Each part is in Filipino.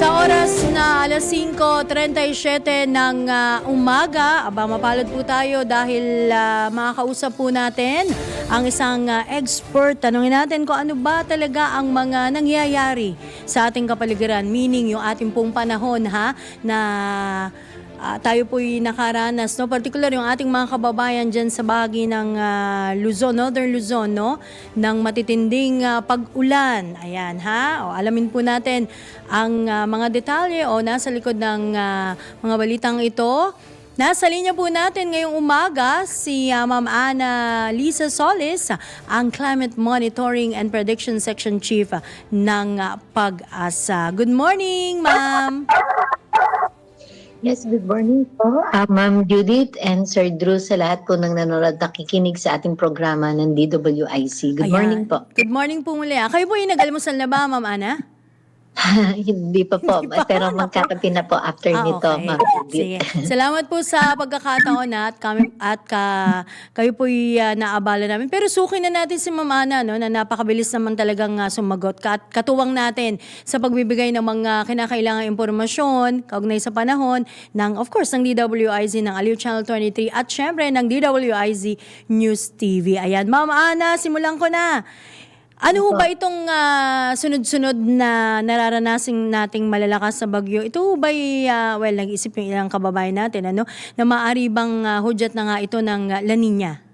Sa oras na alas 5.37 ng ah, umaga, aba mapalad po tayo dahil ah, makakausap po natin ang isang ah, expert. Tanungin natin kung ano ba talaga ang mga nangyayari sa ating kapaligiran, meaning yung ating pong panahon ha, na ah, tayo po'y nakaranas, no? particular yung ating mga kababayan dyan sa bahagi ng ah, Luzon, Northern Luzon, no? ng matitinding ah, pag-ulan. Ayan, ha? O, alamin po natin ang ah, mga detalye o nasa likod ng ah, mga balitang ito. Nasa linya po natin ngayong umaga si ah, Ma'am Ana Lisa Solis, ang Climate Monitoring and Prediction Section Chief ah, ng ah, Pag-asa. Good morning, Ma'am! Yes, good morning po. Ah, Ma'am Judith and Sir Drew sa lahat po ng nanonood nakikinig sa ating programa ng DWIC. Good Ayan. morning po. Good morning po muli. ah. Kayo po yung nag-almusal na ba, Ma'am Ana? Hindi pa po, Hindi pa. pero magkakapi na po after Ah, nito, okay. Ma'am Sige. Salamat po sa pagkakataon at kami at ka, kayo po naabala namin. Pero sukin na natin si Ma'am Ana no na napakabilis naman talagang ah, sumagot Kat, katuwang natin sa pagbibigay ng mga kinakailangang impormasyon kaugnay sa panahon ng of course ng DWIZ ng Aliw Channel 23 at syempre ng DWIZ News TV. Ayan, Ma'am Ana, simulan ko na. Ano ho ba itong ah, sunod-sunod na nararanasin nating malalakas sa bagyo? Ito ho ba well, nag-isip yung ilang kababayan natin, ano, na maaari bang ah, hudyat na nga ito ng ah, La Nina?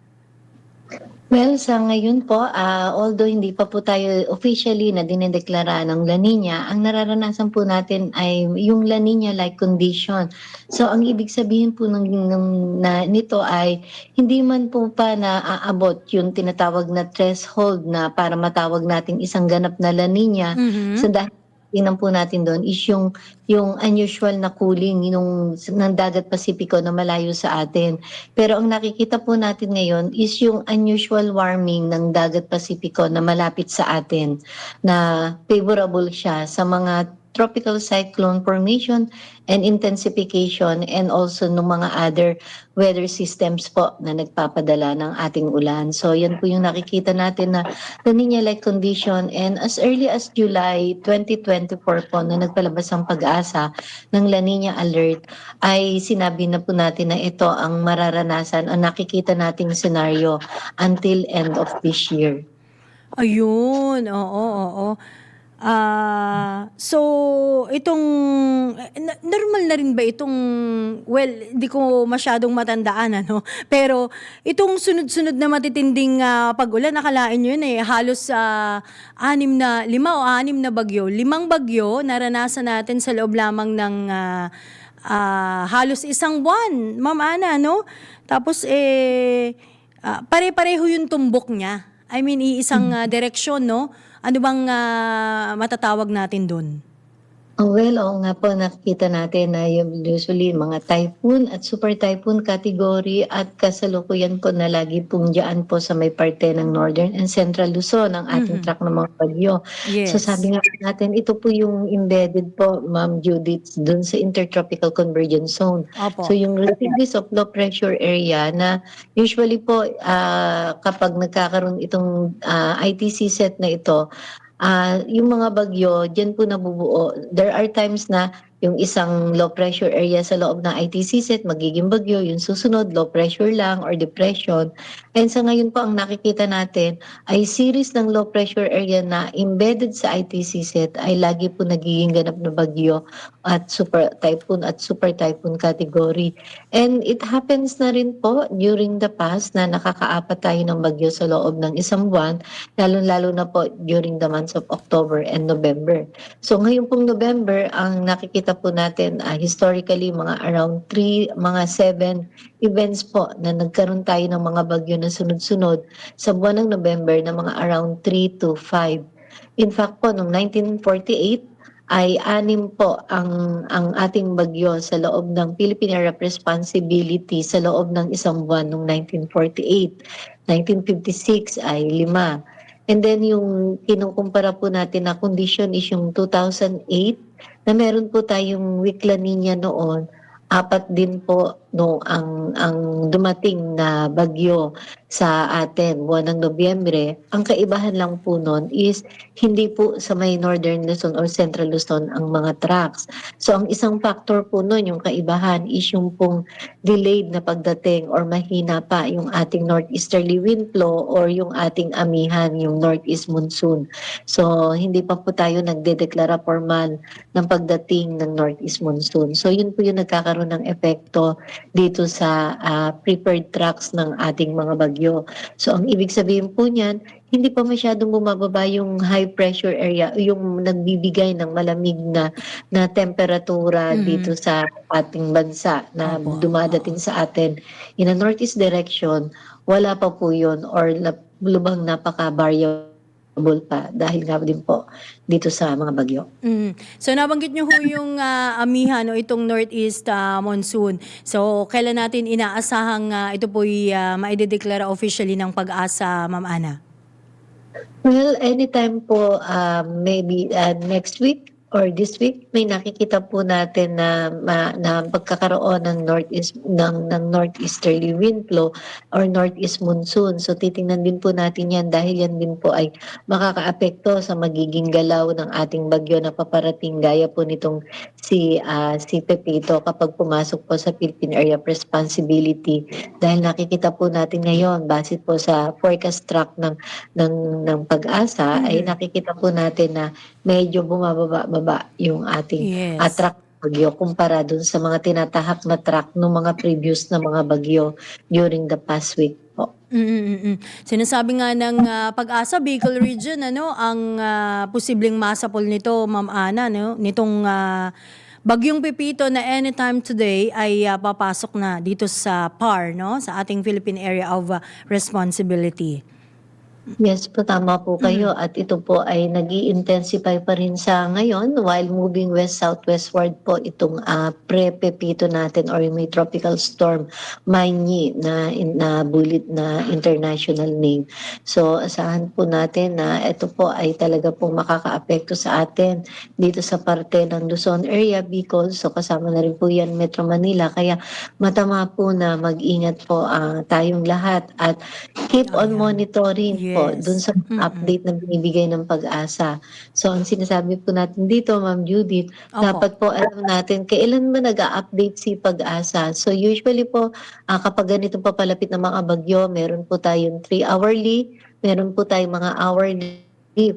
Well, sa ngayon po, ah, although hindi pa po tayo officially na dinedeklara ng La Nina, ang nararanasan po natin ay yung La Nina-like condition. So, ang ibig sabihin po ng, ng- na, nito ay hindi man po pa naaabot yung tinatawag na threshold na para matawag nating isang ganap na La Nina. Mhm. So dahil tingnan po natin doon is yung yung unusual na cooling yung ng dagat Pasipiko na malayo sa atin. Pero ang nakikita po natin ngayon is yung unusual warming ng dagat Pasipiko na malapit sa atin na favorable siya sa mga tropical cyclone formation and intensification and also ng mga other weather systems po na nagpapadala ng ating ulan. So yan po yung nakikita natin na La Nina-like condition and as early as July 2024 po na nagpalabas ang pag-asa ng La Nina alert ay sinabi na po natin na ito ang mararanasan o nakikita nating scenario until end of this year. Ayun, oo, oo. Ah, so itong na- normal na rin ba itong well, di ko masyadong matandaan ano, pero itong sunod-sunod na matitinding ah, pag-ulan nakalain niyo yun eh halos sa anim na lima o anim na bagyo, limang bagyo naranasan natin sa loob lamang ng ah, ah, halos isang buwan, Ma'am Ana, no? Tapos eh ah, pare-pareho yung tumbok niya. I mean, iisang ah, direksyon, no? Ano bang ah, matatawag natin doon? Oh, well, oo nga po, nakikita natin na yung usually mga typhoon at super typhoon category at kasalukuyan po na lagi pong dyan po sa may parte ng Northern and Central Luzon ang ating Mhm. track ng mga bagyo. Yes. So sabi nga natin, ito po yung embedded po, Ma'am Judith, dun sa Intertropical Convergence Zone. Opo. So yung residues of low pressure area na usually po ah, kapag nagkakaroon itong ah, ITC set na ito, ah, yung mga bagyo, diyan po nabubuo. There are times na yung isang low pressure area sa loob ng ITC set magiging bagyo, yung susunod low pressure lang or depression. And sa ngayon po ang nakikita natin ay series ng low pressure area na embedded sa ITC set ay lagi po nagiging ganap na bagyo at super typhoon at super typhoon category. And it happens na rin po during the past na nakakaapat tayo ng bagyo sa loob ng isang buwan, lalo-lalo na po during the months of October and November. So ngayon pong November, ang nakikita po natin ah, historically mga around 3, mga 7 events po na nagkaroon tayo ng mga bagyo na sunod-sunod sa buwan ng November na mga around 3 to 5. In fact po, noong 1948, ay anim po ang ang ating bagyo sa loob ng Philippine of Responsibility sa loob ng isang buwan noong 1948. 1956 ay lima. And then yung kinukumpara po natin na condition is yung 2008 na meron po tayong weak La Nina noon. Apat din po no ang ang dumating na bagyo sa atin buwan ng Nobyembre, ang kaibahan lang po noon is hindi po sa may Northern Luzon or Central Luzon ang mga trucks. So ang isang factor po noon, yung kaibahan is yung pong delayed na pagdating or mahina pa yung ating northeasterly wind flow or yung ating amihan, yung northeast monsoon. So hindi pa po tayo nagdedeklara formal ng pagdating ng northeast monsoon. So yun po yung nagkakaroon ng epekto dito sa ah, prepared trucks ng ating mga bagyo. So ang ibig sabihin po niyan, hindi pa masyadong bumababa yung high pressure area, yung nagbibigay ng malamig na na temperatura Mhm. dito sa ating bansa na Opo. dumadating sa atin in a northeast direction, wala pa po yun or lubang napaka-variable pa dahil nga din po dito sa mga bagyo. Mm. So nabanggit niyo ho yung ah, amihan o itong Northeast ah, monsoon. So kailan natin inaasahang ah, ito po'y uh, maidedeklara officially ng pag-asa, Ma'am Ana? Well, anytime po, um, maybe uh, next week or this week, may nakikita po natin na, ma, na pagkakaroon ng northeast ng, ng northeasterly wind flow or northeast monsoon. So titingnan din po natin yan dahil yan din po ay makakaapekto sa magiging galaw ng ating bagyo na paparating gaya po nitong si ah, si Pepito kapag pumasok po sa Philippine Area of Responsibility dahil nakikita po natin ngayon base po sa forecast track ng ng ng pag-asa ay Mhm. nakikita po natin na medyo bumababa-baba yung ating Yes. uh, track bagyo kumpara dun sa mga tinatahak na track ng mga previous na mga bagyo during the past week po. Mm-mm-mm. Sinasabi nga ng ah, pag-asa Bicol region ano ang ah, posibleng masapol nito Ma'am Ana no nitong ah, bagyong Pepito na anytime today ay ah, papasok na dito sa PAR no sa ating Philippine Area of ah, Responsibility. Yes po, tama po kayo. At ito po ay nag intensify pa rin sa ngayon while moving west-southwestward po itong ah, pre-pepito natin or may tropical storm Manyi na, na bullet na international name. So asahan po natin na ito po ay talaga pong makakaapekto sa atin dito sa parte ng Luzon area Bicol. So kasama na rin po yan Metro Manila. Kaya matama po na mag-ingat po ah, tayong lahat at keep on monitoring po Yes. dun sa Mm-mm. update na binibigay ng pag-asa. So ang sinasabi po natin dito, Ma'am Judith, Opo. dapat po alam natin kailan ba nag-update si pag-asa. So usually po ah, kapag ganito papalapit ng mga bagyo, meron po tayong 3 hourly, meron po tayong mga hourly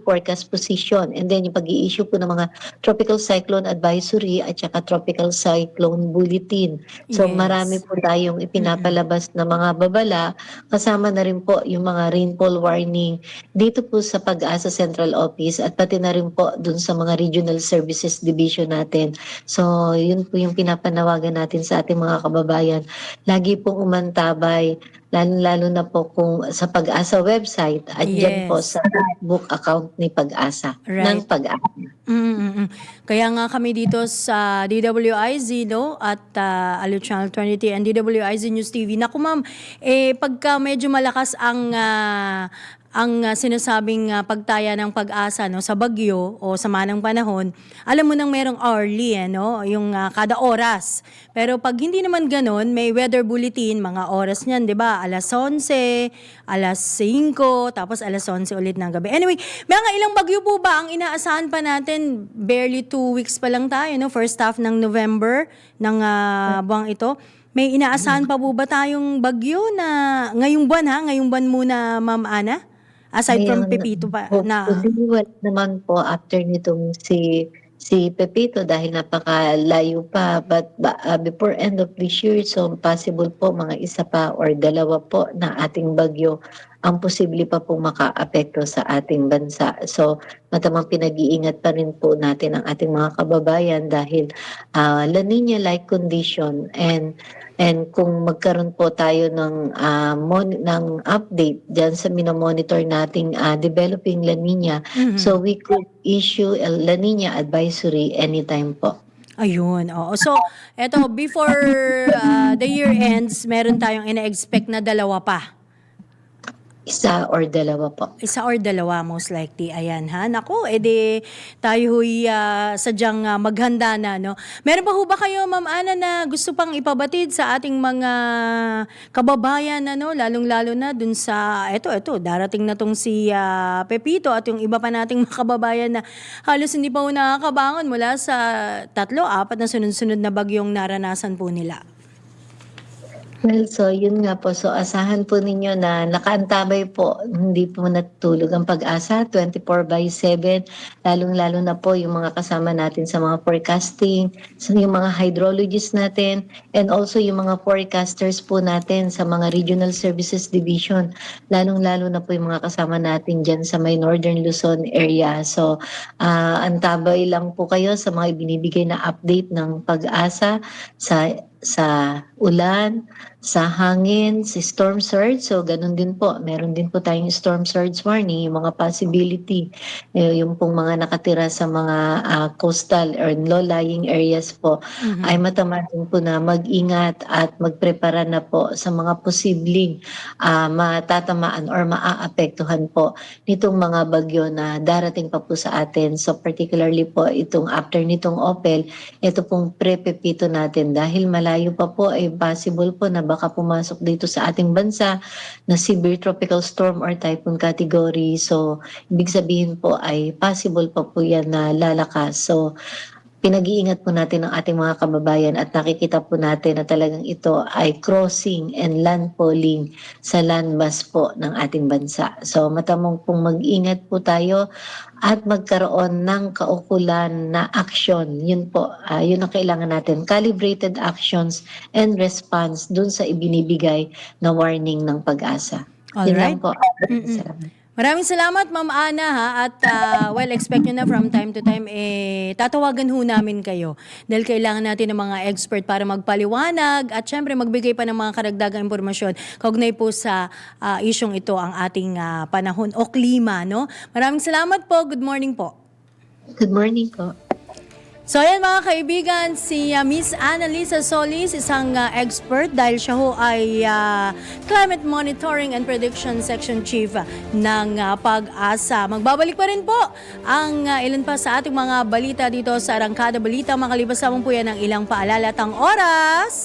forecast position and then yung pag-i-issue po ng mga tropical cyclone advisory at saka tropical cyclone bulletin. So Yes. marami po tayong ipinapalabas na mga babala kasama na rin po yung mga rainfall warning dito po sa Pag-asa Central Office at pati na rin po dun sa mga Regional Services Division natin. So yun po yung pinapanawagan natin sa ating mga kababayan. Lagi pong umantabay lalo-lalo na po kung sa Pag-asa website at dyan po Yes. sa book account ni Pag-asa Right. ng Pag-asa. Mm-mm-mm. Kaya nga kami dito sa DWIZ no at uh, Alu Channel 23 and DWIZ News TV. Naku ma'am, eh pagka medyo malakas ang ah, ang ah, sinasabing ah, pagtaya ng pag-asa no sa bagyo o sama ng panahon, alam mo nang merong hourly eh, no, yung ah, kada oras. Pero pag hindi naman ganoon, may weather bulletin, mga oras niyan, 'di ba? Alas 11, alas 5, tapos alas 11 ulit ng gabi. Anyway, mga ilang bagyo po ba ang inaasahan pa natin? Barely two weeks pa lang tayo, no? First half ng November ng ah, buwang ito. May inaasahan pa po ba tayong bagyo na ngayong buwan ha? Ngayong buwan muna, Ma'am Ana? Aside from Ngayon, Pepito pa na... Hopefully, wala naman po after nitong si si Pepito dahil napakalayo pa. But uh, before end of this year so possible po mga isa pa or dalawa po na ating bagyo ang posible pa pong makaapekto sa ating bansa. So matamang pinag-iingat pa rin po natin ang ating mga kababayan dahil uh, La Nina-like condition and And kung magkaroon po tayo ng ah, mon- ng update diyan sa minomonitor nating ah, developing La Nina, Mhm. so we could issue a La Nina advisory anytime po. Ayun, oo. So, eto, before uh, the year ends, meron tayong ina-expect na dalawa pa. Isa or dalawa po. Isa or dalawa most likely. Ayan ha. Naku, edi tayo huy ah, sadyang ah, maghanda na. No? Meron pa ho ba kayo, Ma'am Ana, na gusto pang ipabatid sa ating mga kababayan, ano, lalong-lalo na dun sa, eto, eto, darating na tong si ah, Pepito at yung iba pa nating mga kababayan na halos hindi pa ho nakakabangon mula sa tatlo, apat na sunod-sunod na bagyong naranasan po nila. Well, so yun nga po. So asahan po ninyo na nakaantabay po. Hindi po natutulog ang pag-asa 24 by 7. Lalong-lalo na po yung mga kasama natin sa mga forecasting, sa yung mga hydrologists natin, and also yung mga forecasters po natin sa mga regional services division. Lalong-lalo na po yung mga kasama natin dyan sa may Northern Luzon area. So ah, antabay lang po kayo sa mga ibinibigay na update ng pag-asa sa sa ulan, sa hangin, sa storm surge. So, ganun din po. Meron din po tayong storm surge warning, yung mga possibility, eh, yung pong mga nakatira sa mga ah, coastal or low-lying areas po, Mhm. ay matamarin po na mag-ingat at magprepara na po sa mga posibleng ah, matatamaan or maaapektuhan po nitong mga bagyo na darating pa po sa atin. So, particularly po itong after nitong Opel, ito pong pre-pepito natin dahil malayo pa po ay possible po na baka pumasok dito sa ating bansa na severe tropical storm or typhoon category. So, ibig sabihin po ay possible pa po yan na lalakas. So, pinag-iingat po natin ang ating mga kababayan at nakikita po natin na talagang ito ay crossing and landfalling sa landmass po ng ating bansa. So matamong pong mag-ingat po tayo at magkaroon ng kaukulan na action. Yun po, ah, yun ang kailangan natin. Calibrated actions and response dun sa ibinibigay na warning ng pag-asa. Yun Alright. lang po. Mm-mm. Salamat. Maraming salamat, Ma'am Ana, ha? At ah, well, expect nyo na from time to time, eh, tatawagan ho namin kayo. Dahil kailangan natin ng mga expert para magpaliwanag at syempre magbigay pa ng mga karagdagang impormasyon kaugnay po sa ah, isyong ito ang ating ah, panahon o klima, no? Maraming salamat po. Good morning po. Good morning po. So ayan mga kaibigan, si uh, Miss Annalisa Solis, isang uh, expert dahil siya ho ay uh, Climate Monitoring and Prediction Section Chief uh, ng uh, Pag-asa. Magbabalik pa rin po ang uh, ilan pa sa ating mga balita dito sa Arangkada Balita. Makalipas lamang po yan ng ilang paalala at ang oras.